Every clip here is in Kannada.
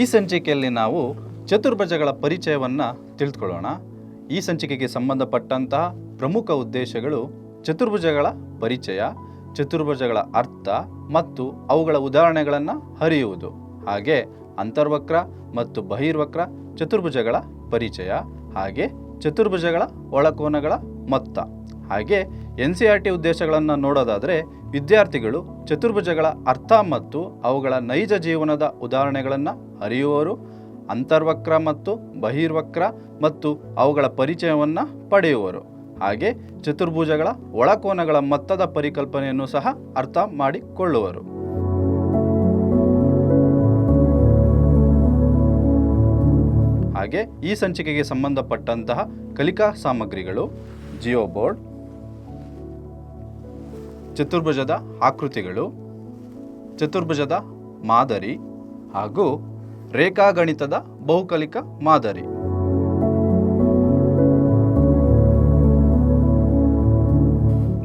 ಈ ಸಂಚಿಕೆಯಲ್ಲಿ ನಾವು ಚತುರ್ಭಜಗಳ ಪರಿಚಯವನ್ನು ತಿಳಿದುಕೊಳ್ಳೋಣ ಈ ಸಂಚಿಕೆಗೆ ಸಂಬಂಧಪಟ್ಟಂತಹ ಪ್ರಮುಖ ಉದ್ದೇಶಗಳು ಚತುರ್ಭುಜಗಳ ಪರಿಚಯ, ಚತುರ್ಭುಜಗಳ ಅರ್ಥ ಮತ್ತು ಅವುಗಳ ಉದಾಹರಣೆಗಳನ್ನು ಹರಿಯುವುದು. ಹಾಗೆ ಅಂತರ್ವಕ್ರ ಮತ್ತು ಬಹಿರ್ವಕ್ರ ಚತುರ್ಭುಜಗಳ ಪರಿಚಯ, ಹಾಗೆ ಚತುರ್ಭುಜಗಳ ಒಳಕೋನಗಳ ಮೊತ್ತ. ಹಾಗೆ ಎನ್ ಸಿ ಆರ್ ಟಿ ಉದ್ದೇಶಗಳನ್ನು ನೋಡೋದಾದರೆ ವಿದ್ಯಾರ್ಥಿಗಳು ಚತುರ್ಭುಜಗಳ ಅರ್ಥ ಮತ್ತು ಅವುಗಳ ನೈಜ ಜೀವನದ ಉದಾಹರಣೆಗಳನ್ನು ಅರಿಯುವರು ಅಂತರ್ವಕ್ರ ಮತ್ತು ಬಹಿರ್ವಕ್ರ ಮತ್ತು ಅವುಗಳ ಪರಿಚಯವನ್ನು ಪಡೆಯುವರು ಹಾಗೆ ಚತುರ್ಭುಜಗಳ ಒಳಕೋನಗಳ ಮೊತ್ತದ ಪರಿಕಲ್ಪನೆಯನ್ನು ಸಹ ಅರ್ಥ ಮಾಡಿಕೊಳ್ಳುವರು. ಹಾಗೆ ಈ ಸಂಚಿಕೆಗೆ ಸಂಬಂಧಪಟ್ಟಂತಹ ಕಲಿಕಾ ಸಾಮಗ್ರಿಗಳು, ಜಿಯೋ ಬೋರ್ಡ್ ಚತುರ್ಭುಜದ ಆಕೃತಿಗಳು, ಚತುರ್ಭುಜದ ಮಾದರಿ ಹಾಗೂ ರೇಖಾಗಣಿತದ ಬಹುಕಲಿಕ ಮಾದರಿ.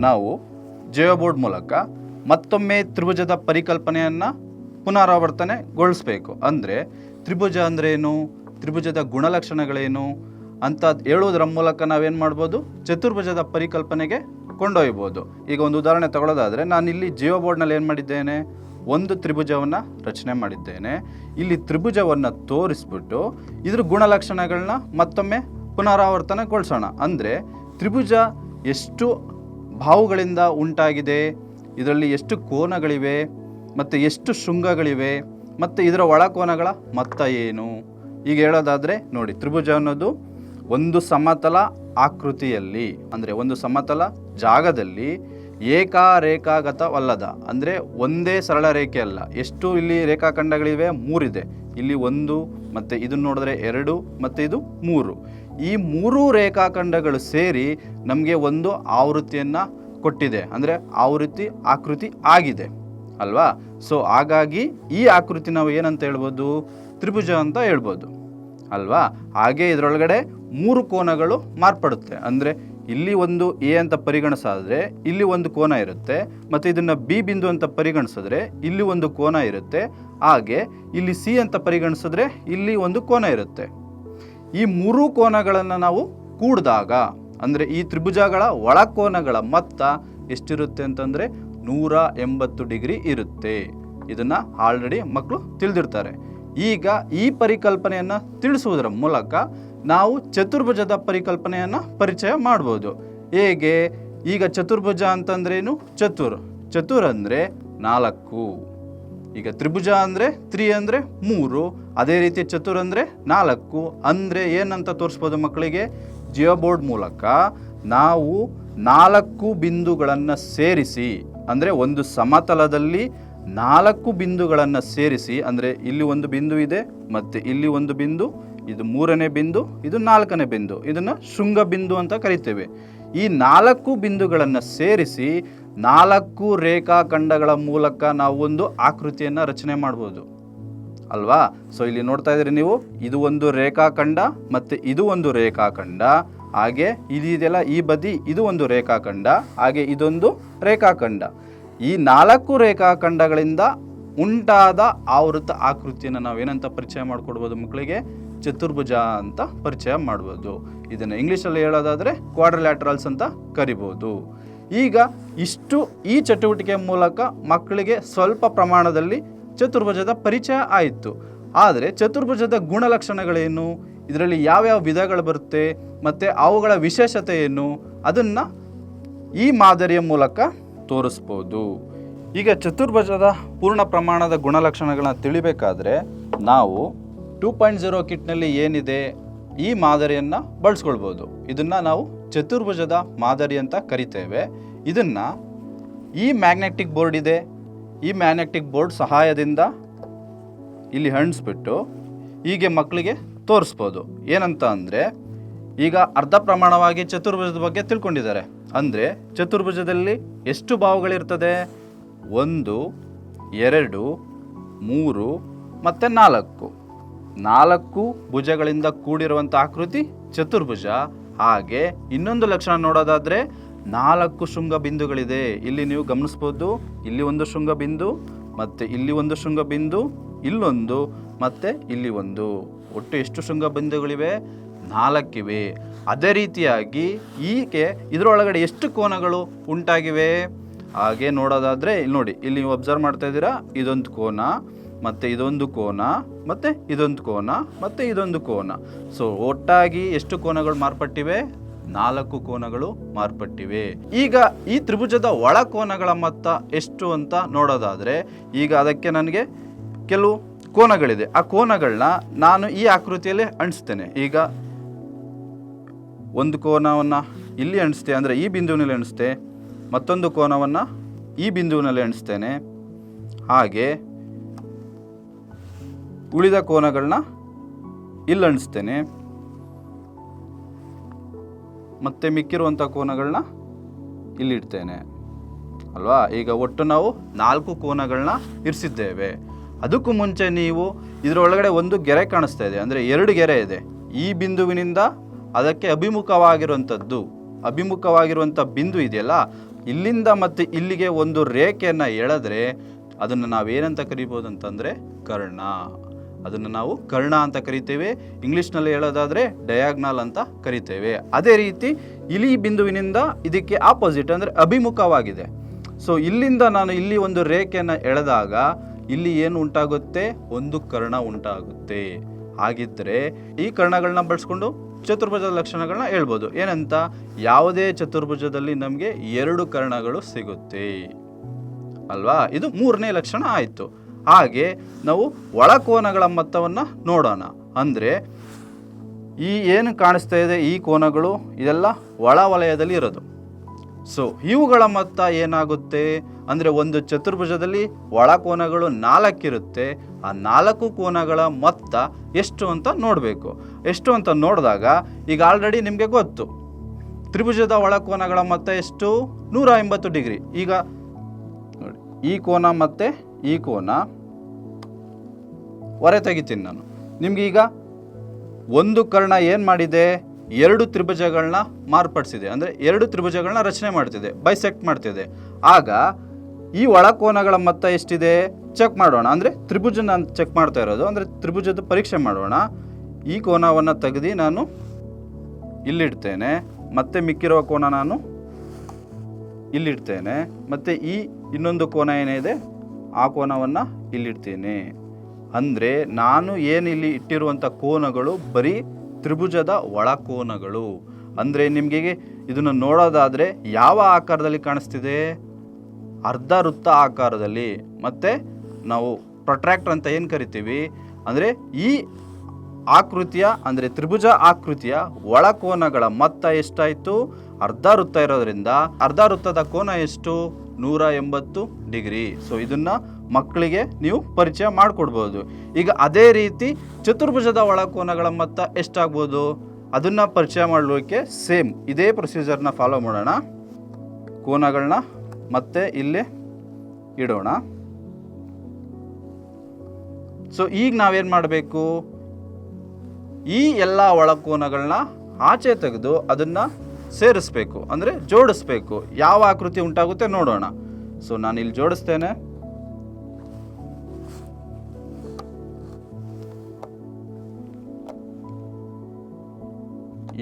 ನಾವು ಬೋರ್ಡ್ ಮೂಲಕ ಮತ್ತೊಮ್ಮೆ ತ್ರಿಭುಜದ ಪರಿಕಲ್ಪನೆಯನ್ನು ಪುನರಾವರ್ತನೆಗೊಳಿಸಬೇಕು. ಅಂದರೆ ತ್ರಿಭುಜ ಏನು? ತ್ರಿಭುಜದ ಗುಣಲಕ್ಷಣಗಳೇನು? ಅಂತ ಹೇಳುವುದರ ಮೂಲಕ ನಾವೇನು ಮಾಡ್ಬೋದು? ಚತುರ್ಭುಜದ ಪರಿಕಲ್ಪನೆಗೆ ಕೊಂಡೊಯ್ಬೋದು. ಈಗ ಒಂದು ಉದಾಹರಣೆ ತಗೊಳ್ಳೋದಾದರೆ ಇಲ್ಲಿ ಜಿಯೋ ಬೋರ್ಡ್ನಲ್ಲಿ ಏನು ಮಾಡಿದ್ದೇನೆ? ಒಂದು ತ್ರಿಭುಜವನ್ನು ರಚನೆ ಮಾಡಿದ್ದೇನೆ. ಇಲ್ಲಿ ತ್ರಿಭುಜವನ್ನು ತೋರಿಸ್ಬಿಟ್ಟು ಇದ್ರ ಗುಣಲಕ್ಷಣಗಳನ್ನ ಮತ್ತೊಮ್ಮೆ ಪುನರಾವರ್ತನೆಗೊಳಿಸೋಣ ಅಂದರೆ ತ್ರಿಭುಜ ಎಷ್ಟು ಭಾವುಗಳಿಂದ ಉಂಟಾಗಿದೆ, ಇದರಲ್ಲಿ ಎಷ್ಟು ಕೋನಗಳಿವೆ, ಮತ್ತು ಎಷ್ಟು ಶೃಂಗಗಳಿವೆ, ಮತ್ತು ಇದರ ಒಳಕೋನಗಳ ಮೊತ್ತ ಏನು? ಈಗ ಹೇಳೋದಾದರೆ ನೋಡಿ, ತ್ರಿಭುಜ ಅನ್ನೋದು ಒಂದು ಸಮತಲ ಆಕೃತಿಯಲ್ಲಿ, ಅಂದರೆ ಒಂದು ಸಮತಲ ಜಾಗದಲ್ಲಿ ಏಕಾರೇಖಾಗತವಲ್ಲದ ಅಂದರೆ ಒಂದೇ ಸರಳ ರೇಖೆ ಅಲ್ಲ. ಎಷ್ಟು ಇಲ್ಲಿ ರೇಖಾಖಂಡಗಳಿವೆ? ಮೂರಿದೆ. ಇಲ್ಲಿ ಒಂದು, ಮತ್ತು ಇದನ್ನು ನೋಡಿದ್ರೆ ಎರಡು, ಮತ್ತು ಇದು ಮೂರು. ಈ ಮೂರು ರೇಖಾಖಂಡಗಳು ಸೇರಿ ನಮಗೆ ಒಂದು ಆವೃತ್ತಿಯನ್ನು ಕೊಟ್ಟಿದೆ. ಅಂದರೆ ಆವೃತ್ತಿ, ಆಕೃತಿ ಆಗಿದೆ. ಅಲ್ವಾ? ಸೊ ಹಾಗಾಗಿ ಈ ಆಕೃತಿ ನಾವು ಏನಂತ ಹೇಳ್ಬೋದು? ತ್ರಿಭುಜ ಅಂತ ಹೇಳ್ಬೋದು. ಅಲ್ವಾ? ಹಾಗೆ ಇದರೊಳಗಡೆ ಮೂರು ಕೋನಗಳು ಮಾರ್ಪಡುತ್ತೆ. ಅಂದರೆ ಇಲ್ಲಿ ಒಂದು ಎ ಅಂತ ಪರಿಗಣಿಸಾದರೆ ಇಲ್ಲಿ ಒಂದು ಕೋನ ಇರುತ್ತೆ, ಮತ್ತು ಇದನ್ನು ಬಿ ಬಿಂದು ಅಂತ ಪರಿಗಣಿಸಿದ್ರೆ ಇಲ್ಲಿ ಒಂದು ಕೋನ ಇರುತ್ತೆ. ಹಾಗೆ ಇಲ್ಲಿ ಸಿ ಅಂತ ಪರಿಗಣಿಸಿದ್ರೆ ಇಲ್ಲಿ ಒಂದು ಕೋನ ಇರುತ್ತೆ. ಈ ಮೂರು ಕೋನಗಳನ್ನು ನಾವು ಕೂಡಿದಾಗ, ಅಂದರೆ ಈ ತ್ರಿಭುಜಗಳ ಒಳಕೋನಗಳ ಮೊತ್ತ ಎಷ್ಟಿರುತ್ತೆ ಅಂತಂದರೆ ನೂರ ಎಂಬತ್ತು ಡಿಗ್ರಿ ಇರುತ್ತೆ. ಇದನ್ನು ಆಲ್ರೆಡಿ ಮಕ್ಕಳು ತಿಳಿದಿರ್ತಾರೆ. ಈಗ ಈ ಪರಿಕಲ್ಪನೆಯನ್ನು ತಿಳಿಸುವುದರ ಮೂಲಕ ನಾವು ಚತುರ್ಭುಜದ ಪರಿಕಲ್ಪನೆಯನ್ನು ಪರಿಚಯ ಮಾಡ್ಬೋದು. ಹೇಗೆ? ಈಗ ಚತುರ್ಭುಜ ಅಂತಂದ್ರೇನು? ಚತುರ್. ಚತುರ್ ಅಂದರೆ ನಾಲ್ಕು. ಈಗ ತ್ರಿಭುಜ ಅಂದರೆ ತ್ರಿ ಅಂದರೆ ಮೂರು. ಅದೇ ರೀತಿ ಚತುರ್ ಅಂದರೆ ನಾಲ್ಕು. ಅಂದರೆ ಏನಂತ ತೋರಿಸ್ಬೋದು ಮಕ್ಕಳಿಗೆ? ಜಿಯೋ ಬೋರ್ಡ್ ಮೂಲಕ ನಾವು ನಾಲ್ಕು ಬಿಂದುಗಳನ್ನು ಸೇರಿಸಿ, ಅಂದರೆ ಒಂದು ಸಮತಲದಲ್ಲಿ ನಾಲ್ಕು ಬಿಂದುಗಳನ್ನು ಸೇರಿಸಿ, ಅಂದರೆ ಇಲ್ಲಿ ಒಂದು ಬಿಂದು ಇದೆ, ಮತ್ತು ಇಲ್ಲಿ ಒಂದು ಬಿಂದು ಇದು ಮೂರನೇ ಬಿಂದು, ಇದು ನಾಲ್ಕನೇ ಬಿಂದು, ಇದನ್ನು ಶೃಂಗ ಬಿಂದು ಅಂತ ಕರಿತೇವೆ. ಈ ನಾಲ್ಕು ಬಿಂದುಗಳನ್ನು ಸೇರಿಸಿ ನಾಲ್ಕು ರೇಖಾಖಂಡಗಳ ಮೂಲಕ ನಾವು ಒಂದು ಆಕೃತಿಯನ್ನು ರಚನೆ ಮಾಡ್ಬೋದು. ಅಲ್ವಾ? ಸೊ ಇಲ್ಲಿ ನೋಡ್ತಾ ಇದ್ದೀರಿ ನೀವು, ಇದು ಒಂದು ರೇಖಾಖಂಡ ಮತ್ತು ಇದು ಒಂದು ರೇಖಾಖಂಡ, ಹಾಗೆ ಇದೆಲ್ಲ ಈ ಬದಿ, ಇದು ಒಂದು ರೇಖಾಖಂಡ, ಹಾಗೆ ಇದೊಂದು ರೇಖಾಖಂಡ. ಈ ನಾಲ್ಕು ರೇಖಾಖಂಡಗಳಿಂದ ಉಂಟಾದ ಆವೃತ ಆಕೃತಿಯನ್ನು ನಾವೇನಂತ ಪರಿಚಯ ಮಾಡಿಕೊಡ್ಬೋದು ಮಕ್ಕಳಿಗೆ? ಚತುರ್ಭುಜ ಅಂತ ಪರಿಚಯ ಮಾಡ್ಬೋದು. ಇದನ್ನು ಇಂಗ್ಲೀಷಲ್ಲಿ ಹೇಳೋದಾದರೆ ಕ್ವಾಡ್ರಲ್ಯಾಟ್ರಲ್ಸ್ ಅಂತ ಕರಿಬೋದು. ಈಗ ಇಷ್ಟು ಈ ಚಟುವಟಿಕೆ ಮೂಲಕ ಮಕ್ಕಳಿಗೆ ಸ್ವಲ್ಪ ಪ್ರಮಾಣದಲ್ಲಿ ಚತುರ್ಭುಜದ ಪರಿಚಯ ಆಯಿತು. ಆದರೆ ಚತುರ್ಭುಜದ ಗುಣಲಕ್ಷಣಗಳೇನು? ಇದರಲ್ಲಿ ಯಾವ್ಯಾವ ವಿಧಗಳು ಬರುತ್ತೆ? ಮತ್ತು ಅವುಗಳ ವಿಶೇಷತೆ ಏನು? ಅದನ್ನು ಈ ಮಾದರಿಯ ಮೂಲಕ ತೋರಿಸ್ಬೋದು. ಈಗ ಚತುರ್ಭುಜದ ಪೂರ್ಣ ಪ್ರಮಾಣದ ಗುಣಲಕ್ಷಣಗಳನ್ನ ತಿಳಿಬೇಕಾದ್ರೆ ನಾವು ಟೂ ಪಾಯಿಂಟ್ ಜೀರೋ ಕಿಟ್ನಲ್ಲಿ ಏನಿದೆ ಈ ಮಾದರಿಯನ್ನು ಬಳಸ್ಕೊಳ್ಬೋದು. ಇದನ್ನು ನಾವು ಚತುರ್ಭುಜದ ಮಾದರಿ ಅಂತ ಕರಿತೇವೆ. ಇದನ್ನು ಈ ಮ್ಯಾಗ್ನೆಟಿಕ್ ಬೋರ್ಡ್ ಇದೆ. ಈ ಮ್ಯಾಗ್ನೆಟಿಕ್ ಬೋರ್ಡ್ ಸಹಾಯದಿಂದ ಇಲ್ಲಿ ಹಣಿಸ್ಬಿಟ್ಟು ಹೀಗೆ ಮಕ್ಕಳಿಗೆ ತೋರಿಸ್ಬೋದು. ಏನಂತ ಅಂದರೆ, ಈಗ ಅರ್ಧ ಪ್ರಮಾಣವಾಗಿ ಚತುರ್ಭುಜದ ಬಗ್ಗೆ ತಿಳ್ಕೊಂಡಿದ್ದಾರೆ. ಅಂದರೆ, ಚತುರ್ಭುಜದಲ್ಲಿ ಎಷ್ಟು ಭಾವಗಳಿರ್ತದೆ ಒಂದು, ಎರಡು, ಮೂರು, ಮತ್ತು ನಾಲ್ಕು. ನಾಲ್ಕು ಭುಜಗಳಿಂದ ಕೂಡಿರುವಂಥ ಆಕೃತಿ ಚತುರ್ಭುಜ. ಹಾಗೆ ಇನ್ನೊಂದು ಲಕ್ಷಣ ನೋಡೋದಾದರೆ ನಾಲ್ಕು ಶೃಂಗ ಬಿಂದುಗಳಿದೆ. ಇಲ್ಲಿ ನೀವು ಗಮನಿಸ್ಬೋದು, ಇಲ್ಲಿ ಒಂದು ಶೃಂಗ ಬಿಂದು, ಮತ್ತು ಇಲ್ಲಿ ಒಂದು ಶೃಂಗ ಬಿಂದು, ಇಲ್ಲೊಂದು, ಮತ್ತು ಇಲ್ಲಿ ಒಂದು. ಒಟ್ಟು ಎಷ್ಟು ಶೃಂಗ ಬಿಂದುಗಳಿವೆ? ನಾಲ್ಕಿವೆ. ಅದೇ ರೀತಿಯಾಗಿ ಈಕೆ ಇದರೊಳಗಡೆ ಎಷ್ಟು ಕೋನಗಳು ಉಂಟಾಗಿವೆ? ಹಾಗೆ ನೋಡೋದಾದರೆ, ಇಲ್ಲಿ ನೋಡಿ, ಇಲ್ಲಿ ನೀವು ಅಬ್ಸರ್ವ್ ಮಾಡ್ತಾ ಇದ್ದೀರಾ? ಇದೊಂದು ಕೋನ. ಮತ್ತು ಇದೊಂದು ಕೋನ, ಮತ್ತು ಇದೊಂದು ಕೋನ, ಮತ್ತು ಇದೊಂದು ಕೋನ. ಸೊ ಒಟ್ಟಾಗಿ ಎಷ್ಟು ಕೋನಗಳು ಮಾರ್ಪಟ್ಟಿವೆ? ನಾಲ್ಕು ಕೋನಗಳು ಮಾರ್ಪಟ್ಟಿವೆ. ಈಗ ಈ ತ್ರಿಭುಜದ ಒಳ ಕೋನಗಳ ಮೊತ್ತ ಎಷ್ಟು ಅಂತ ನೋಡೋದಾದರೆ, ಈಗ ಅದಕ್ಕೆ ನನಗೆ ಕೆಲವು ಕೋನಗಳಿದೆ. ಆ ಕೋನಗಳನ್ನ ನಾನು ಈ ಆಕೃತಿಯಲ್ಲಿ ಅಣಿಸ್ತೇನೆ. ಈಗ ಒಂದು ಕೋನವನ್ನು ಇಲ್ಲಿ ಅಣಿಸ್ತೆ, ಅಂದರೆ ಈ ಬಿಂದುವಿನಲ್ಲಿ ಅಣಿಸ್ತೆ, ಮತ್ತೊಂದು ಕೋನವನ್ನು ಈ ಬಿಂದುವಿನಲ್ಲಿ ಅಣಿಸ್ತೇನೆ. ಹಾಗೆ ಉಳಿದ ಕೋನಗಳನ್ನ ಇಲ್ಲಿ ಅಣಿಸ್ತೇನೆ. ಮತ್ತೆ ಮಿಕ್ಕಿರುವಂಥ ಕೋನಗಳನ್ನ ಇಲ್ಲಿಡ್ತೇನೆ ಅಲ್ವಾ? ಈಗ ಒಟ್ಟು ನಾವು ನಾಲ್ಕು ಕೋನಗಳನ್ನ ಇರಿಸಿದ್ದೇವೆ. ಅದಕ್ಕೂ ಮುಂಚೆ ನೀವು ಇದರೊಳಗಡೆ ಒಂದು ಗೆರೆ ಕಾಣಿಸ್ತಾ ಇದೆ. ಅಂದರೆ ಎರಡು ಗೆರೆ ಇದೆ. ಈ ಬಿಂದುವಿನಿಂದ ಅದಕ್ಕೆ ಅಭಿಮುಖವಾಗಿರುವಂಥದ್ದು, ಅಭಿಮುಖವಾಗಿರುವಂಥ ಬಿಂದು ಇದೆಯಲ್ಲ, ಇಲ್ಲಿಂದ ಮತ್ತು ಇಲ್ಲಿಗೆ ಒಂದು ರೇಖೆಯನ್ನು ಎಳೆದ್ರೆ ಅದನ್ನು ನಾವೇನಂತ ಕರಿಬೋದು ಅಂತಂದರೆ ಕರ್ಣ. ಅದನ್ನು ನಾವು ಕರ್ಣ ಅಂತ ಕರಿತೇವೆ. ಇಂಗ್ಲೀಷ್ನಲ್ಲಿ ಹೇಳೋದಾದರೆ ಡಯಾಗ್ನಲ್ ಅಂತ ಕರಿತೇವೆ. ಅದೇ ರೀತಿ ಇಲಿ ಬಿಂದುವಿನಿಂದ ಇದಕ್ಕೆ ಆಪೋಸಿಟ್ ಅಂದರೆ ಅಭಿಮುಖವಾಗಿದೆ. ಸೊ ಇಲ್ಲಿಂದ ನಾನು ಇಲ್ಲಿ ಒಂದು ರೇಖೆಯನ್ನು ಎಳೆದಾಗ ಇಲ್ಲಿ ಏನು ಉಂಟಾಗುತ್ತೆ? ಒಂದು ಕರ್ಣ ಉಂಟಾಗುತ್ತೆ. ಹಾಗಿದ್ದರೆ ಈ ಕರ್ಣಗಳನ್ನ ಬಳಸ್ಕೊಂಡು ಚತುರ್ಭುಜದ ಲಕ್ಷಣಗಳನ್ನ ಹೇಳ್ಬೋದು. ಏನಂತ? ಯಾವುದೇ ಚತುರ್ಭುಜದಲ್ಲಿ ನಮಗೆ ಎರಡು ಕರ್ಣಗಳು ಸಿಗುತ್ತೆ. ಅಲ್ವಾ? ಇದು ಮೂರನೇ ಲಕ್ಷಣ ಆಯಿತು. ಹಾಗೆ ನಾವು ಒಳಕೋನಗಳ ಮೊತ್ತವನ್ನು ನೋಡೋಣ. ಅಂದರೆ ಈ ಏನು ಕಾಣಿಸ್ತಾ ಇದೆ? ಈ ಕೋನಗಳು ಇದೆಲ್ಲ ಒಳ ವಲಯದಲ್ಲಿ ಇರೋದು. ಸೊ ಇವುಗಳ ಮೊತ್ತ ಏನಾಗುತ್ತೆ? ಅಂದರೆ ಒಂದು ಚತುರ್ಭುಜದಲ್ಲಿ ಒಳ ಕೋನಗಳು ನಾಲ್ಕಿರುತ್ತೆ. ಆ ನಾಲ್ಕು ಕೋನಗಳ ಮೊತ್ತ ಎಷ್ಟು ಅಂತ ನೋಡಬೇಕು. ಎಷ್ಟು ಅಂತ ನೋಡಿದಾಗ ಈಗ ಆಲ್ರೆಡಿ ನಿಮಗೆ ಗೊತ್ತು. ತ್ರಿಭುಜದ ಒಳಕೋನಗಳ ಮೊತ್ತ ಎಷ್ಟು? ನೂರ ಎಂಬತ್ತು ಡಿಗ್ರಿ. ಈಗ ಈ ಕೋನ ಮತ್ತು ಈ ಕೋನ ಹೊರೆ ತೆಗಿತೀನಿ ನಾನು. ನಿಮ್ಗೆ ಈಗ ಒಂದು ಕರ್ಣ ಏನು ಮಾಡಿದೆ? ಎರಡು ತ್ರಿಭುಜಗಳನ್ನ ಮಾರ್ಪಡಿಸಿದೆ. ಅಂದರೆ ಎರಡು ತ್ರಿಭುಜಗಳನ್ನ ರಚನೆ ಮಾಡ್ತಿದೆ ಬೈಸೆಕ್ಟ್ ಮಾಡ್ತಿದೆ. ಆಗ ಈ ಒಳಕೋನಗಳ ಮೊತ್ತ ಎಷ್ಟಿದೆ? ಚೆಕ್ ಮಾಡೋಣ. ಅಂದರೆ ತ್ರಿಭುಜ ನಾನು ಚೆಕ್ ಮಾಡ್ತಾ ಇರೋದು. ಅಂದರೆ ತ್ರಿಭುಜದ ಪರೀಕ್ಷೆ ಮಾಡೋಣ. ಈ ಕೋನವನ್ನು ತೆಗೆದು ನಾನು ಇಲ್ಲಿಡ್ತೇನೆ. ಮತ್ತೆ ಮಿಕ್ಕಿರುವ ಕೋನ ನಾನು ಇಲ್ಲಿಡ್ತೇನೆ. ಮತ್ತು ಈ ಇನ್ನೊಂದು ಕೋನ ಏನಿದೆ? ಆ ಕೋನವನ್ನು ಇಲ್ಲಿಡ್ತೀನಿ. ಅಂದರೆ ನಾನು ಇಲ್ಲಿ ಇಟ್ಟಿರುವಂಥ ಕೋನಗಳು? ಬರೀ ತ್ರಿಭುಜದ ಒಳ ಕೋನಗಳು. ಅಂದರೆ ನಿಮಗೆ ಇದನ್ನು ನೋಡೋದಾದರೆ ಯಾವ ಆಕಾರದಲ್ಲಿ ಕಾಣಿಸ್ತಿದೆ? ಅರ್ಧ ವೃತ್ತ ಆಕಾರದಲ್ಲಿ. ಮತ್ತು ನಾವು ಪ್ರೊಟ್ರಾಕ್ಟರ್ ಅಂತ ಏನು ಕರಿತೀವಿ? ಅಂದರೆ ಈ ಆಕೃತಿಯ, ಅಂದರೆ ತ್ರಿಭುಜ ಆಕೃತಿಯ ಒಳ ಕೋನಗಳ ಮೊತ್ತ ಎಷ್ಟಾಯಿತು? ಅರ್ಧ ವೃತ್ತ ಇರೋದ್ರಿಂದ. ಅರ್ಧ ವೃತ್ತದ ಕೋನ ಎಷ್ಟು? ನೂರ ಎಂಬತ್ತು ಡಿಗ್ರಿ. ಸೊ ಇದನ್ನು ಮಕ್ಕಳಿಗೆ ನೀವು ಪರಿಚಯ ಮಾಡಿಕೊಡ್ಬೋದು. ಈಗ ಅದೇ ರೀತಿ ಚತುರ್ಭುಜದ ಒಳಕೋನಗಳ ಮೊತ್ತ ಎಷ್ಟಾಗ್ಬೋದು? ಅದನ್ನು ಪರಿಚಯ ಮಾಡಲಿಕ್ಕೆ ಸೇಮ್ ಇದೇ ಪ್ರೊಸೀಜರ್ನ ಫಾಲೋ ಮಾಡೋಣ. ಕೋನಗಳನ್ನ ಮತ್ತೆ ಇಲ್ಲೇ ಇಡೋಣ. ಸೊ ಈಗ ನಾವೇನು ಮಾಡಬೇಕು? ಈ ಎಲ್ಲ ಒಳಕೋನಗಳನ್ನ ಆಚೆ ತೆಗೆದು ಅದನ್ನು ಸೇರಿಸ್ಬೇಕು, ಅಂದರೆ ಜೋಡಿಸ್ಬೇಕು. ಯಾವ ಆಕೃತಿ ಉಂಟಾಗುತ್ತೆ ನೋಡೋಣ. ಸೊ ನಾನು ಇಲ್ಲಿ ಜೋಡಿಸ್ತೇನೆ.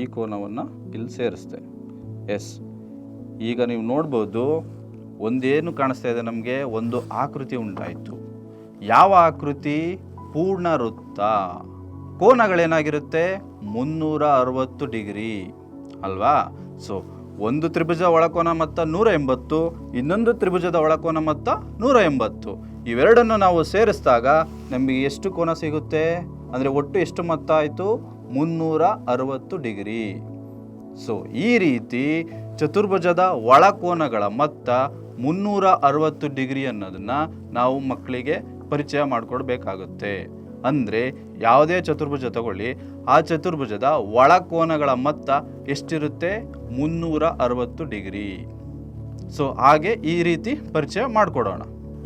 ಈ ಕೋನವನ್ನು ಇಲ್ಲಿ ಸೇರಿಸ್ತೆ ಎಸ್ ಈಗ ನೀವು ನೋಡ್ಬೋದು, ಒಂದೇನು ಕಾಣಿಸ್ತಾ ಇದೆ ನಮಗೆ? ಒಂದು ಆಕೃತಿ ಉಂಟಾಯಿತು. ಯಾವ ಆಕೃತಿ? ಪೂರ್ಣ ವೃತ್ತ ಕೋನಗಳೇನಾಗಿರುತ್ತೆ? ಮುನ್ನೂರ ಅರವತ್ತು ಡಿಗ್ರಿ. ಅಲ್ವಾ? ಸೊ ಒಂದು ತ್ರಿಭುಜ ಒಳಕೋನ ಮೊತ್ತ ನೂರ ಎಂಬತ್ತು, ಇನ್ನೊಂದು ತ್ರಿಭುಜದ ಒಳಕೋನ ಮೊತ್ತ ನೂರ ಎಂಬತ್ತು. ಇವೆರಡನ್ನು ನಾವು ಸೇರಿಸಿದಾಗ ನಮಗೆ ಎಷ್ಟು ಕೋನ ಸಿಗುತ್ತೆ? ಅಂದರೆ ಒಟ್ಟು ಎಷ್ಟು ಮೊತ್ತ ಆಯಿತು? ಮುನ್ನೂರ ಅರವತ್ತು ಡಿಗ್ರಿ. ಸೊ ಈ ರೀತಿ ಚತುರ್ಭುಜದ ಒಳಕೋನಗಳ ಮೊತ್ತ ಮುನ್ನೂರ ಅರವತ್ತು ಡಿಗ್ರಿ ಅನ್ನೋದನ್ನು ನಾವು ಮಕ್ಕಳಿಗೆ ಪರಿಚಯ ಮಾಡಿಕೊಡ್ಬೇಕಾಗುತ್ತೆ. ಅಂದರೆ ಯಾವುದೇ ಚತುರ್ಭುಜ ತಗೊಳ್ಳಿ. ಆ ಚತುರ್ಭುಜದ ಒಳಕೋನಗಳ ಮೊತ್ತ ಎಷ್ಟಿರುತ್ತೆ? ಮುನ್ನೂರ ಅರವತ್ತು ಡಿಗ್ರಿ. ಸೊ ಹಾಗೆ ಈ ರೀತಿ ಪರಿಚಯ ಮಾಡಿಕೊಡೋಣ.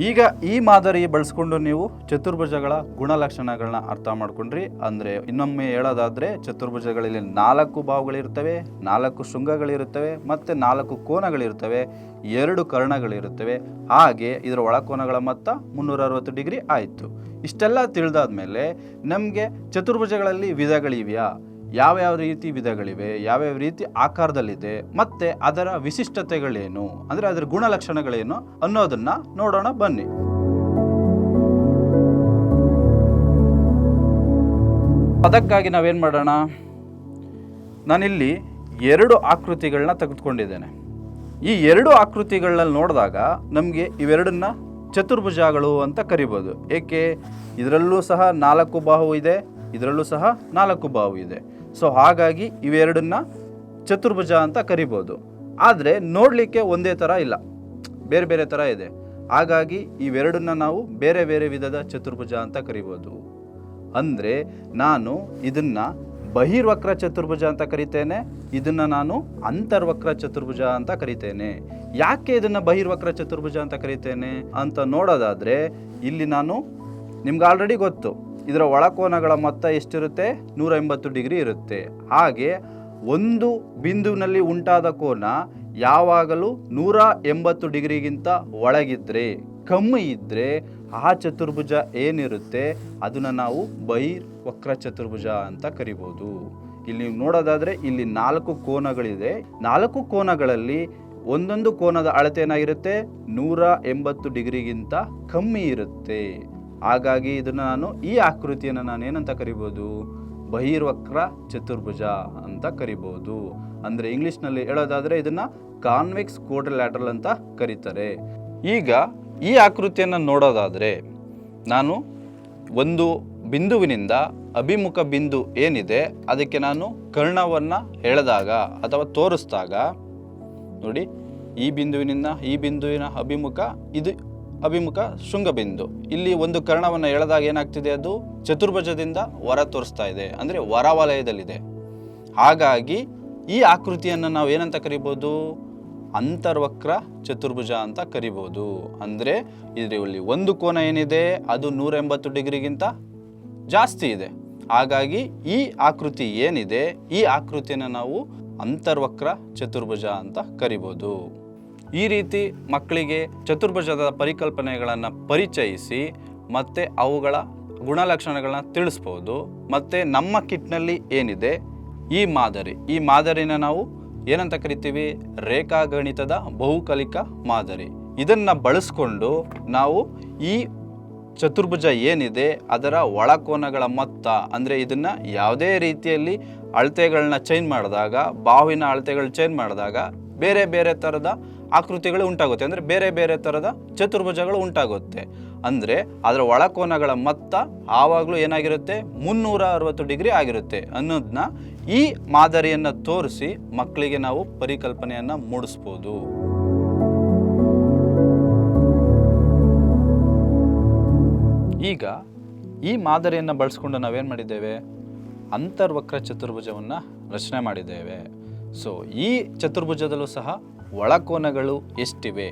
ಈಗ ಈ ಮಾದರಿ ಬಳಸ್ಕೊಂಡು ನೀವು ಚತುರ್ಭುಜಗಳ ಗುಣಲಕ್ಷಣಗಳನ್ನ ಅರ್ಥ ಮಾಡ್ಕೊಂಡ್ರಿ. ಅಂದರೆ ಇನ್ನೊಮ್ಮೆ ಹೇಳೋದಾದ್ರೆ ಚತುರ್ಭುಜಗಳಲ್ಲಿ ನಾಲ್ಕು ಭಾವಗಳಿರ್ತವೆ ನಾಲ್ಕು ಶೃಂಗಗಳಿರುತ್ತವೆ, ಮತ್ತು ನಾಲ್ಕು ಕೋನಗಳಿರ್ತವೆ ಎರಡು ಕರ್ಣಗಳಿರುತ್ತವೆ. ಹಾಗೆ ಇದರ ಒಳಕೋನಗಳ ಮೊತ್ತ ಮುನ್ನೂರ ಅರವತ್ತು ಡಿಗ್ರಿ ಆಯಿತು. ಇಷ್ಟೆಲ್ಲ ತಿಳಿದಾದ್ಮೇಲೆ ನಮಗೆ ಚತುರ್ಭುಜಗಳಲ್ಲಿ ವಿಧಗಳಿವೆಯಾ? ಯಾವ್ಯಾವ ರೀತಿ ವಿಧಗಳಿವೆ, ಯಾವ್ಯಾವ ರೀತಿ ಆಕಾರದಲ್ಲಿದೆ, ಮತ್ತೆ ಅದರ ವಿಶಿಷ್ಟತೆಗಳೇನು, ಅಂದರೆ ಅದರ ಗುಣಲಕ್ಷಣಗಳೇನು ಅನ್ನೋದನ್ನ ನೋಡೋಣ ಬನ್ನಿ. ಅದಕ್ಕಾಗಿ ನಾವೇನು ಮಾಡೋಣ? ನಾನಿಲ್ಲಿ ಎರಡು ಆಕೃತಿಗಳನ್ನ ತೆಗೆದುಕೊಂಡಿದ್ದೇನೆ. ಈ ಎರಡು ಆಕೃತಿಗಳನ್ನ ನೋಡಿದಾಗ ನಮಗೆ ಇವೆರಡನ್ನ ಚತುರ್ಭುಜಗಳು ಅಂತ ಕರಿಬೋದು. ಏಕೆ? ಇದರಲ್ಲೂ ಸಹ ನಾಲ್ಕು ಬಾಹು ಇದೆ, ಇದರಲ್ಲೂ ಸಹ ನಾಲ್ಕು ಬಾಹು ಇದೆ. ಸೊ ಹಾಗಾಗಿ ಇವೆರಡನ್ನ ಚತುರ್ಭುಜ ಅಂತ ಕರಿಬೋದು. ಆದರೆ ನೋಡಲಿಕ್ಕೆ ಒಂದೇ ಥರ ಇಲ್ಲ. ಬೇರೆ ಬೇರೆ ಥರ ಇದೆ. ಹಾಗಾಗಿ ಇವೆರಡನ್ನ ನಾವು ಬೇರೆ ಬೇರೆ ವಿಧದ ಚತುರ್ಭುಜ ಅಂತ ಕರಿಬೋದು. ಅಂದರೆ ನಾನು ಇದನ್ನ ಬಹಿರ್ವಕ್ರ ಚತುರ್ಭುಜ ಅಂತ ಕರಿತೇನೆ, ಇದನ್ನ ನಾನು ಅಂತರ್ವಕ್ರ ಚತುರ್ಭುಜ ಅಂತ ಕರಿತೇನೆ. ಯಾಕೆ ಇದನ್ನ ಬಹಿರ್ವಕ್ರ ಚತುರ್ಭುಜ ಅಂತ ಕರಿತೇನೆ ಅಂತ ನೋಡೋದಾದ್ರೆ, ಇಲ್ಲಿ ನಾನು ನಿಮ್ಗೆ ಆಲ್ರೆಡಿ ಗೊತ್ತು. ಇದರ ಒಳಕೋನಗಳ ಮೊತ್ತ ಎಷ್ಟಿರುತ್ತೆ? ನೂರ ಎಂಬತ್ತು ಡಿಗ್ರಿ ಇರುತ್ತೆ. ಹಾಗೆ ಒಂದು ಬಿಂದುವಿನಲ್ಲಿ ಉಂಟಾದ ಕೋನ ಯಾವಾಗಲೂ ನೂರ ಎಂಬತ್ತು ಡಿಗ್ರಿಗಿಂತ ಒಳಗಿದ್ರೆ, ಕಮ್ಮಿ ಇದ್ದರೆ ಆ ಚತುರ್ಭುಜ ಏನಿರುತ್ತೆ? ಅದನ್ನು ನಾವು ಬಹಿರ್ ವಕ್ರ ಚತುರ್ಭುಜ ಅಂತ ಕರಿಬೋದು. ಇಲ್ಲಿ ನೀವು ನೋಡೋದಾದರೆ ಇಲ್ಲಿ ನಾಲ್ಕು ಕೋನಗಳಿದೆ. ನಾಲ್ಕು ಕೋನಗಳಲ್ಲಿ ಒಂದೊಂದು ಕೋನದ ಅಳತೆ ಏನಾಗಿರುತ್ತೆ? ನೂರ ಎಂಬತ್ತು ಡಿಗ್ರಿಗಿಂತ ಕಮ್ಮಿ ಇರುತ್ತೆ. ಹಾಗಾಗಿ ಇದನ್ನು ನಾನು ಈ ಆಕೃತಿಯನ್ನು ನಾನು ಏನಂತ ಕರಿಬೋದು? ಬಹಿರ್ವಕ್ರ ಚತುರ್ಭುಜ ಅಂತ ಕರಿಬೋದು. ಅಂದರೆ ಇಂಗ್ಲೀಷ್ನಲ್ಲಿ ಹೇಳೋದಾದರೆ ಇದನ್ನು ಕಾನ್ವೆಕ್ಸ್ ಕೋಡ್ರಿಲ್ಯಾಟ್ರಲ್ ಅಂತ ಕರೀತಾರೆ. ಈಗ ಈ ಆಕೃತಿಯನ್ನು ನೋಡೋದಾದರೆ ನಾನು ಒಂದು ಬಿಂದುವಿನಿಂದ ಅಭಿಮುಖ ಬಿಂದು ಏನಿದೆ, ಅದಕ್ಕೆ ನಾನು ಕರ್ಣವನ್ನು ಎಳೆದಾಗ ಅಥವಾ ತೋರಿಸಿದಾಗ, ನೋಡಿ, ಈ ಬಿಂದುವಿನಿಂದ ಈ ಬಿಂದುವಿನ ಅಭಿಮುಖ, ಇದು ಅಭಿಮುಖ ಶೃಂಗಬಿಂದು. ಇಲ್ಲಿ ಒಂದು ಕರ್ಣವನ್ನು ಎಳೆದಾಗ ಏನಾಗ್ತಿದೆ ಅದು? ಚತುರ್ಭುಜದಿಂದ ಹೊರ ತೋರಿಸ್ತಾ ಇದೆ. ಅಂದರೆ ಹೊರವಲಯದಲ್ಲಿದೆ ಹಾಗಾಗಿ ಈ ಆಕೃತಿಯನ್ನು ನಾವು ಏನಂತ ಕರಿಬೋದು? ಅಂತರ್ವಕ್ರ ಚತುರ್ಭುಜ ಅಂತ ಕರಿಬೋದು. ಅಂದರೆ ಇದರಲ್ಲಿ ಒಂದು ಕೋನ ಏನಿದೆ? ಅದು ನೂರ ಎಂಬತ್ತು ಡಿಗ್ರಿಗಿಂತ ಜಾಸ್ತಿ ಇದೆ. ಹಾಗಾಗಿ ಈ ಆಕೃತಿ ಏನಿದೆ? ಈ ಆಕೃತಿಯನ್ನು ನಾವು ಅಂತರ್ವಕ್ರ ಚತುರ್ಭುಜ ಅಂತ ಕರಿಬೋದು. ಈ ರೀತಿ ಮಕ್ಕಳಿಗೆ ಚತುರ್ಭುಜದ ಪರಿಕಲ್ಪನೆಗಳನ್ನು ಪರಿಚಯಿಸಿ ಮತ್ತು ಅವುಗಳ ಗುಣಲಕ್ಷಣಗಳನ್ನ ತಿಳಿಸ್ಬೋದು. ಮತ್ತು ನಮ್ಮ ಕಿಟ್ನಲ್ಲಿ ಏನಿದೆ? ಈ ಮಾದರಿ. ಈ ಮಾದರಿನ ನಾವು ಏನಂತ ಕರಿತೀವಿ? ರೇಖಾಗಣಿತದ ಬಹುಕಲಿಕ ಮಾದರಿ. ಇದನ್ನು ಬಳಸ್ಕೊಂಡು ನಾವು ಈ ಚತುರ್ಭುಜ ಏನಿದೆ? ಅದರ ಒಳಕೋನಗಳ ಮೊತ್ತ, ಅಂದರೆ ಇದನ್ನು ಯಾವುದೇ ರೀತಿಯಲ್ಲಿ ಅಳತೆಗಳನ್ನ ಚೇಂಜ್ ಮಾಡಿದಾಗ, ಬಾವಿನ ಅಳತೆಗಳು ಚೇಂಜ್ ಮಾಡಿದಾಗ, ಬೇರೆ ಬೇರೆ ಥರದ ಆಕೃತಿಗಳು ಉಂಟಾಗುತ್ತೆ. ಅಂದರೆ ಬೇರೆ ಬೇರೆ ಥರದ ಚತುರ್ಭುಜಗಳು ಉಂಟಾಗುತ್ತೆ. ಅಂದರೆ ಅದರ ಒಳಕೋನಗಳ ಮೊತ್ತ ಆವಾಗಲೂ ಏನಾಗಿರುತ್ತೆ? ಮುನ್ನೂರ ಅರವತ್ತು ಡಿಗ್ರಿ ಆಗಿರುತ್ತೆ. ಅನ್ನೋದನ್ನ ಈ ಮಾದರಿಯನ್ನು ತೋರಿಸಿ ಮಕ್ಕಳಿಗೆ ನಾವು ಪರಿಕಲ್ಪನೆಯನ್ನು ಮೂಡಿಸ್ಬೋದು. ಈಗ ಈ ಮಾದರಿಯನ್ನು ಬಳಸ್ಕೊಂಡು ನಾವೇನು ಮಾಡಿದ್ದೇವೆ? ಅಂತರ್ವಕ್ರ ಚತುರ್ಭುಜವನ್ನು ರಚನೆ ಮಾಡಿದ್ದೇವೆ. ಸೊ ಈ ಚತುರ್ಭುಜದಲ್ಲೂ ಸಹ ಒಳಕೋನಗಳು ಎಷ್ಟಿವೆ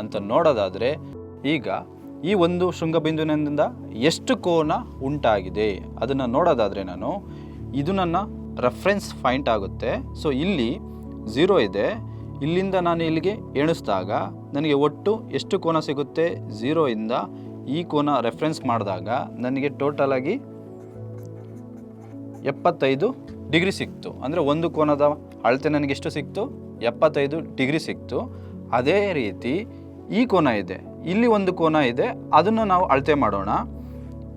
ಅಂತ ನೋಡೋದಾದರೆ ಈಗ ಈ ಒಂದು ಶೃಂಗಬಿಂದುವಿನಿಂದ ಎಷ್ಟು ಕೋನ ಉಂಟಾಗಿದೆ ಅದನ್ನು ನೋಡೋದಾದರೆ ನಾನು ಇದು ನನ್ನ ರೆಫ್ರೆನ್ಸ್ ಪಾಯಿಂಟ್ ಆಗುತ್ತೆ. ಸೊ ಇಲ್ಲಿ ಝೀರೋ ಇದೆ. ಇಲ್ಲಿಂದ ನಾನು ಇಲ್ಲಿಗೆ ಎಣಿಸಿದಾಗ ನನಗೆ ಒಟ್ಟು ಎಷ್ಟು ಕೋನ ಸಿಗುತ್ತೆ? ಝೀರೋಯಿಂದ ಈ ಕೋನ ರೆಫ್ರೆನ್ಸ್ ಮಾಡಿದಾಗ ನನಗೆ ಟೋಟಲ್ ಆಗಿ ಎಪ್ಪತ್ತೈದು ಡಿಗ್ರಿ ಸಿಕ್ತು. ಅಂದರೆ ಒಂದು ಕೋನದ ಅಳತೆ ನನಗೆ ಎಷ್ಟು ಸಿಕ್ತು? ಎಪ್ಪತ್ತೈದು ಡಿಗ್ರಿ ಸಿಕ್ತು. ಅದೇ ರೀತಿ ಈ ಕೋನ ಇದೆ. ಇಲ್ಲಿ ಒಂದು ಕೋನ ಇದೆ. ಅದನ್ನು ನಾವು ಅಳತೆ ಮಾಡೋಣ.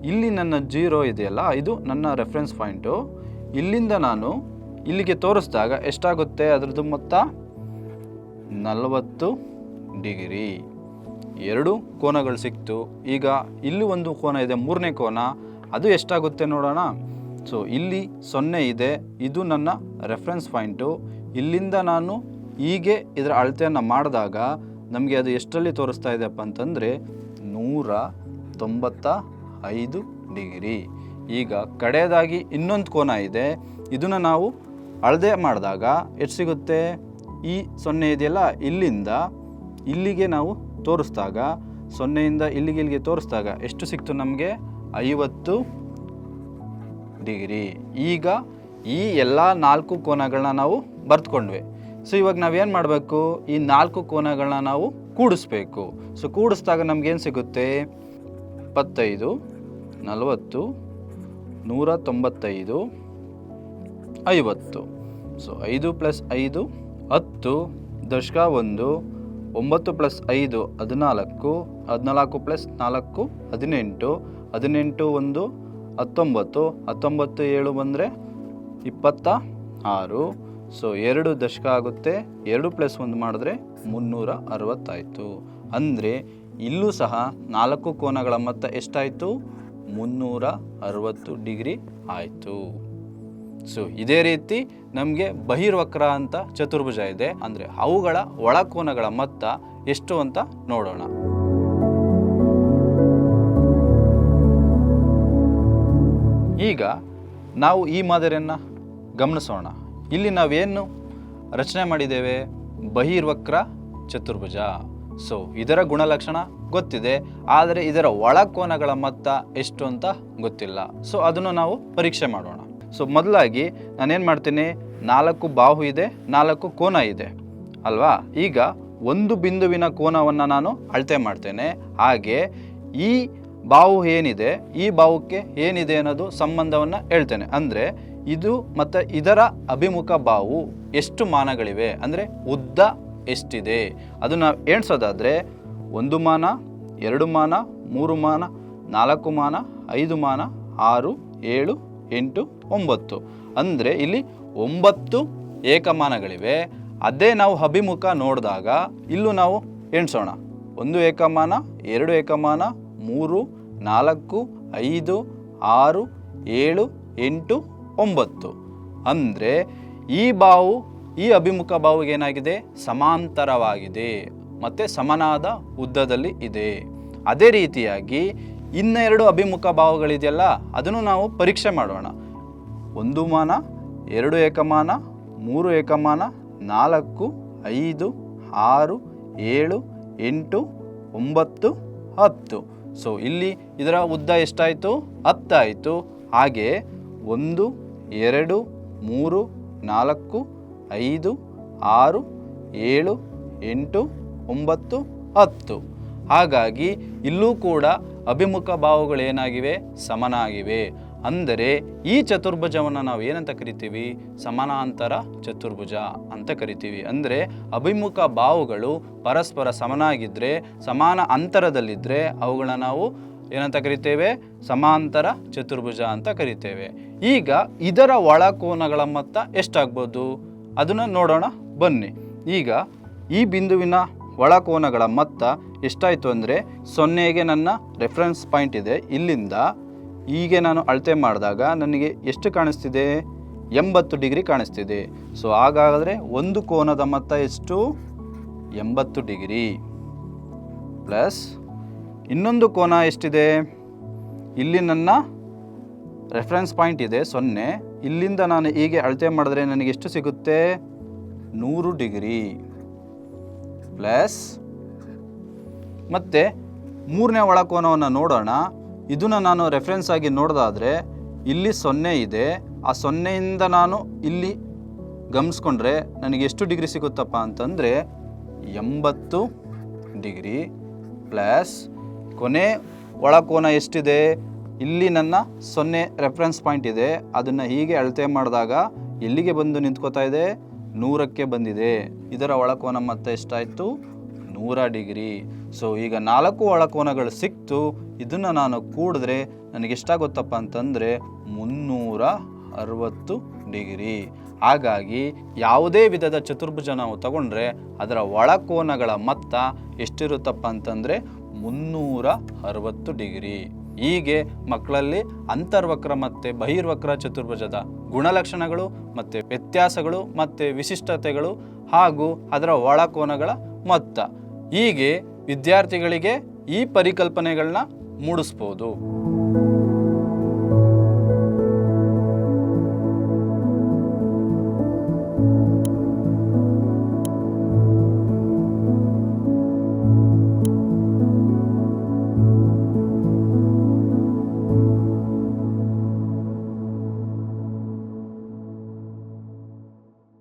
ಇಲ್ಲಿ ನನ್ನ ಜೀರೋ ಇದೆಯಲ್ಲ, ಇದು ನನ್ನ ರೆಫರೆನ್ಸ್ ಪಾಯಿಂಟು ಇಲ್ಲಿಂದ ನಾನು ಇಲ್ಲಿಗೆ ತೋರಿಸಿದಾಗ ಎಷ್ಟಾಗುತ್ತೆ? ಅದರದ್ದು ಮೊತ್ತ ನಲವತ್ತು ಡಿಗ್ರಿ. ಎರಡು ಕೋನಗಳು ಸಿಕ್ತು. ಈಗ ಇಲ್ಲಿ ಒಂದು ಕೋನ ಇದೆ, ಮೂರನೇ ಕೋನ. ಅದು ಎಷ್ಟಾಗುತ್ತೆ ನೋಡೋಣ. ಸೊ ಇಲ್ಲಿ ಸೊನ್ನೆ ಇದೆ. ಇದು ನನ್ನ ರೆಫರೆನ್ಸ್ ಪಾಯಿಂಟು ಇಲ್ಲಿಂದ ನಾನು ಹೀಗೆ ಇದರ ಅಳತೆಯನ್ನು ಮಾಡಿದಾಗ ನಮಗೆ ಅದು ಎಷ್ಟರಲ್ಲಿ ತೋರಿಸ್ತಾ ಇದೆಯಪ್ಪ ಅಂತಂದರೆ ನೂರ ತೊಂಬತ್ತ ಐದು ಡಿಗ್ರಿ. ಈಗ ಕಡೆಯದಾಗಿ ಇನ್ನೊಂದು ಕೋನ ಇದೆ. ಇದನ್ನು ನಾವು ಅಳದೆ ಮಾಡಿದಾಗ ಎಷ್ಟು ಸಿಗುತ್ತೆ? ಈ ಸೊನ್ನೆ ಇದೆಯಲ್ಲ, ಇಲ್ಲಿಂದ ಇಲ್ಲಿಗೆ ನಾವು ತೋರಿಸಿದಾಗ, ಸೊನ್ನೆಯಿಂದ ಇಲ್ಲಿಗೆ ಇಲ್ಲಿಗೆ ತೋರಿಸಿದಾಗ ಎಷ್ಟು ಸಿಕ್ತು ನಮಗೆ? ಐವತ್ತು ಡಿಗ್ರಿ. ಈಗ ಈ ಎಲ್ಲ ನಾಲ್ಕು ಕೋನಗಳನ್ನ ನಾವು ಬರೆದುಕೊಂಡ್ವಿ ಸೊ ಇವಾಗ ನಾವೇನು ಮಾಡಬೇಕು? ಈ ನಾಲ್ಕು ಕೋನಗಳನ್ನ ನಾವು ಕೂಡಿಸ್ಬೇಕು. ಸೊ ಕೂಡಿಸ್ದಾಗ ನಮಗೇನು ಸಿಗುತ್ತೆ? ಇಪ್ಪತ್ತೈದು, ನಲವತ್ತು, ನೂರ ತೊಂಬತ್ತೈದು, ಐವತ್ತು. ಸೊ ಐದು ಪ್ಲಸ್ ಐದು, ಹತ್ತು. ದಶಕ ಒಂದು, ಒಂಬತ್ತು ಪ್ಲಸ್ ಐದು, ಹದಿನಾಲ್ಕು. ಹದಿನಾಲ್ಕು ಪ್ಲಸ್ ನಾಲ್ಕು, ಹದಿನೆಂಟು. ಹದಿನೆಂಟು ಒಂದು, ಹತ್ತೊಂಬತ್ತು. ಹತ್ತೊಂಬತ್ತು ಏಳು ಬಂದರೆ ಇಪ್ಪತ್ತ ಆರು ಸೊ ಎರಡು ದಶಕ ಆಗುತ್ತೆ. ಎರಡು ಪ್ಲಸ್ ಒಂದು ಮಾಡಿದ್ರೆ ಮುನ್ನೂರ ಅರವತ್ತಾಯಿತು ಅಂದರೆ, ಇಲ್ಲೂ ಸಹ ನಾಲ್ಕು ಕೋನಗಳ ಮೊತ್ತ ಎಷ್ಟಾಯಿತು? ಮುನ್ನೂರ ಅರವತ್ತು ಡಿಗ್ರಿ ಆಯಿತು. ಸೊ ಇದೇ ರೀತಿ ನಮಗೆ ಬಹಿರ್ವಕ್ರ ಅಂತ ಚತುರ್ಭುಜ ಇದೆ. ಅಂದರೆ, ಅವುಗಳ ಒಳಕೋನಗಳ ಮೊತ್ತ ಎಷ್ಟು ಅಂತ ನೋಡೋಣ. ಈಗ ನಾವು ಈ ಮಾದರಿಯನ್ನು ಗಮನಿಸೋಣ. ಇಲ್ಲಿ ನಾವೇನು ರಚನೆ ಮಾಡಿದ್ದೇವೆ? ಬಹಿರ್ವಕ್ರ ಚತುರ್ಭುಜ. ಸೊ ಇದರ ಗುಣಲಕ್ಷಣ ಗೊತ್ತಿದೆ, ಆದರೆ ಇದರ ಒಳಕೋನಗಳ ಮೊತ್ತ ಎಷ್ಟು ಅಂತ ಗೊತ್ತಿಲ್ಲ. ಸೊ ಅದನ್ನು ನಾವು ಪರೀಕ್ಷೆ ಮಾಡೋಣ. ಸೊ ಮೊದಲಾಗಿ ನಾನೇನು ಮಾಡ್ತೀನಿ? ನಾಲ್ಕು ಬಾಹು ಇದೆ, ನಾಲ್ಕು ಕೋನ ಇದೆ, ಅಲ್ವಾ? ಈಗ ಒಂದು ಬಿಂದುವಿನ ಕೋನವನ್ನು ನಾನು ಅಳತೆ ಮಾಡ್ತೇನೆ. ಹಾಗೆ ಈ ಬಾವು ಏನಿದೆ, ಈ ಬಾವುಕ್ಕೆ ಏನಿದೆ ಅನ್ನೋದು ಸಂಬಂಧವನ್ನು ಹೇಳ್ತೇನೆ. ಅಂದರೆ ಇದು ಮತ್ತು ಇದರ ಅಭಿಮುಖ ಬಾವು ಎಷ್ಟು ಮಾನಗಳಿವೆ? ಅಂದರೆ ಉದ್ದ ಎಷ್ಟಿದೆ? ಅದು ನಾವು ಎಣಿಸೋದಾದರೆ ಒಂದು ಮಾನ, ಎರಡು ಮಾನ, ಮೂರು ಮಾನ, ನಾಲ್ಕು ಮಾನ, ಐದು ಮಾನ, ಆರು, ಏಳು, ಎಂಟು, ಒಂಬತ್ತು. ಅಂದರೆ ಇಲ್ಲಿ ಒಂಬತ್ತು ಏಕಮಾನಗಳಿವೆ. ಅದೇ ನಾವು ಅಭಿಮುಖ ನೋಡಿದಾಗ ಇಲ್ಲೂ ನಾವು ಎಣಿಸೋಣ ಒಂದು ಏಕಮಾನ, ಎರಡು ಏಕಮಾನ, ಮೂರು, ನಾಲ್ಕು, ಐದು, ಆರು, ಏಳು, ಎಂಟು ಒಂಬತ್ತು. ಅಂದರೆ ಈ ಬಾವು, ಈ ಅಭಿಮುಖ ಬಾವಿಗೆ ಏನಾಗಿದೆ? ಸಮಾಂತರವಾಗಿದೆ. ಮತ್ತು ಸಮನಾದ ಉದ್ದದಲ್ಲಿ ಇದೆ. ಅದೇ ರೀತಿಯಾಗಿ ಇನ್ನೆರಡು ಅಭಿಮುಖ ಬಾವುಗಳಿದೆಯಲ್ಲ, ಅದನ್ನು ನಾವು ಪರೀಕ್ಷೆ ಮಾಡೋಣ. ಒಂದು ಮಾನ, ಎರಡು ಏಕಮಾನ, ಮೂರು ಏಕಮಾನ, ನಾಲ್ಕು, ಐದು, ಆರು, ಏಳು, ಎಂಟು, ಒಂಬತ್ತು, ಹತ್ತು. ಸೊ ಇಲ್ಲಿ ಇದರ ಉದ್ದ ಎಷ್ಟಾಯಿತು? ಹತ್ತಾಯಿತು. ಹಾಗೆ ಒಂದು ಎರಡು, ಮೂರು, ನಾಲ್ಕು, ಐದು, ಆರು, ಏಳು, ಎಂಟು, ಒಂಬತ್ತು, ಹತ್ತು. ಹಾಗಾಗಿ ಇಲ್ಲೂ ಕೂಡ ಅಭಿಮುಖ ಭಾವಗಳು ಏನಾಗಿವೆ ಸಮನಾಗಿವೆ. ಅಂದರೆ ಈ ಚತುರ್ಭುಜವನ್ನು ನಾವು ಏನಂತ ಕರಿತೀವಿ? ಸಮಾನಾಂತರ ಚತುರ್ಭುಜ ಅಂತ ಕರಿತೀವಿ. ಅಂದರೆ ಅಭಿಮುಖ ಬಾಹುಗಳು ಪರಸ್ಪರ ಸಮನಾಗಿದ್ದರೆ ಸಮಾನ ಅಂತರದಲ್ಲಿದ್ದರೆ ಅವುಗಳನ್ನು ನಾವು ಏನಂತ ಕರಿತೇವೆ? ಸಮಾಂತರ ಚತುರ್ಭುಜ ಅಂತ ಕರಿತೇವೆ. ಈಗ ಇದರ ಒಳಕೋನಗಳ ಮೊತ್ತ ಎಷ್ಟಾಗ್ಬೋದು? ಅದನ್ನು ನೋಡೋಣ, ಬನ್ನಿ. ಈಗ ಈ ಬಿಂದುವಿನ ಒಳಕೋನಗಳ ಮೊತ್ತ ಎಷ್ಟಾಯಿತು ಅಂದರೆ, ಸೊನ್ನೆಗೆ ನನ್ನ ರೆಫರೆನ್ಸ್ ಪಾಯಿಂಟ್ ಇದೆ. ಇಲ್ಲಿಂದ ಹೀಗೆ ನಾನು ಅಳತೆ ಮಾಡಿದಾಗ ನನಗೆ ಎಷ್ಟು ಕಾಣಿಸ್ತಿದೆ? ಎಂಬತ್ತು ಡಿಗ್ರಿ ಕಾಣಿಸ್ತಿದೆ. ಸೊ ಹಾಗಾದರೆ ಒಂದು ಕೋನದ ಮೊತ್ತ ಎಷ್ಟು? ಎಂಬತ್ತು ಡಿಗ್ರಿ. ಪ್ಲಸ್ ಇನ್ನೊಂದು ಕೋನ ಎಷ್ಟಿದೆ? ಇಲ್ಲಿ ನನ್ನ ರೆಫರೆನ್ಸ್ ಪಾಯಿಂಟ್ ಇದೆ, ಸೊನ್ನೆ. ಇಲ್ಲಿಂದ ನಾನು ಹೀಗೆ ಅಳತೆ ಮಾಡಿದ್ರೆ ನನಗೆ ಎಷ್ಟು ಸಿಗುತ್ತೆ? ನೂರು ಡಿಗ್ರಿ ಪ್ಲಸ್. ಮತ್ತು ಮೂರನೇ ಒಳಕೋನವನ್ನು ನೋಡೋಣ. ಇದನ್ನು ನಾನು ರೆಫರೆನ್ಸ್ ಆಗಿ ನೋಡೋದಾದರೆ, ಇಲ್ಲಿ ಸೊನ್ನೆ ಇದೆ. ಆ ಸೊನ್ನೆಯಿಂದ ನಾನು ಇಲ್ಲಿ ಗಮನಿಸ್ಕೊಂಡ್ರೆ ನನಗೆ ಎಷ್ಟು ಡಿಗ್ರಿ ಸಿಗುತ್ತಪ್ಪ ಅಂತಂದರೆ, ಎಂಬತ್ತು ಡಿಗ್ರಿ ಪ್ಲಸ್ ಕೊನೆ ಒಳಕೋನ ಎಷ್ಟಿದೆ? ಇಲ್ಲಿ ನನ್ನ ಸೊನ್ನೆ ರೆಫರೆನ್ಸ್ ಪಾಯಿಂಟ್ ಇದೆ. ಅದನ್ನು ಹೀಗೆ ಅಳತೆ ಮಾಡಿದಾಗ ಎಲ್ಲಿಗೆ ಬಂದು ನಿಂತ್ಕೋತಾ ಇದೆ? ನೂರಕ್ಕೆ ಬಂದಿದೆ. ಇದರ ಒಳಕೋನ ಮತ್ತೆ ಎಷ್ಟಾಯಿತು? ನೂರ ಡಿಗ್ರಿ. ಸೊ ಈಗ ನಾಲ್ಕು ಒಳಕೋನಗಳು ಸಿಕ್ತು. ಇದನ್ನು ನಾನು ಕೂಡಿದ್ರೆ ನನಗೆ ಎಷ್ಟಾಗುತ್ತಪ್ಪ ಅಂತಂದರೆ ಮುನ್ನೂರ ಅರವತ್ತು ಡಿಗ್ರಿ. ಹಾಗಾಗಿ ಯಾವುದೇ ವಿಧದ ಚತುರ್ಭುಜ ನಾವು ತಗೊಂಡ್ರೆ ಅದರ ಒಳಕೋನಗಳ ಮೊತ್ತ ಎಷ್ಟಿರುತ್ತಪ್ಪ ಅಂತಂದರೆ ಮುನ್ನೂರ ಅರವತ್ತು ಡಿಗ್ರಿ. ಹೀಗೆ ಮಕ್ಕಳಲ್ಲಿ ಅಂತರ್ವಕ್ರ ಮತ್ತು ಬಹಿರ್ವಕ್ರ ಚತುರ್ಭುಜದ ಗುಣಲಕ್ಷಣಗಳು ಮತ್ತು ವ್ಯತ್ಯಾಸಗಳು ಮತ್ತು ವಿಶಿಷ್ಟತೆಗಳು ಹಾಗೂ ಅದರ ಒಳಕೋನಗಳ ಮೊತ್ತ. ಹೀಗೆ ವಿದ್ಯಾರ್ಥಿಗಳಿಗೆ ಈ ಪರಿಕಲ್ಪನೆಗಳನ್ನ ಮೂಡಿಸ್ಬೋದು.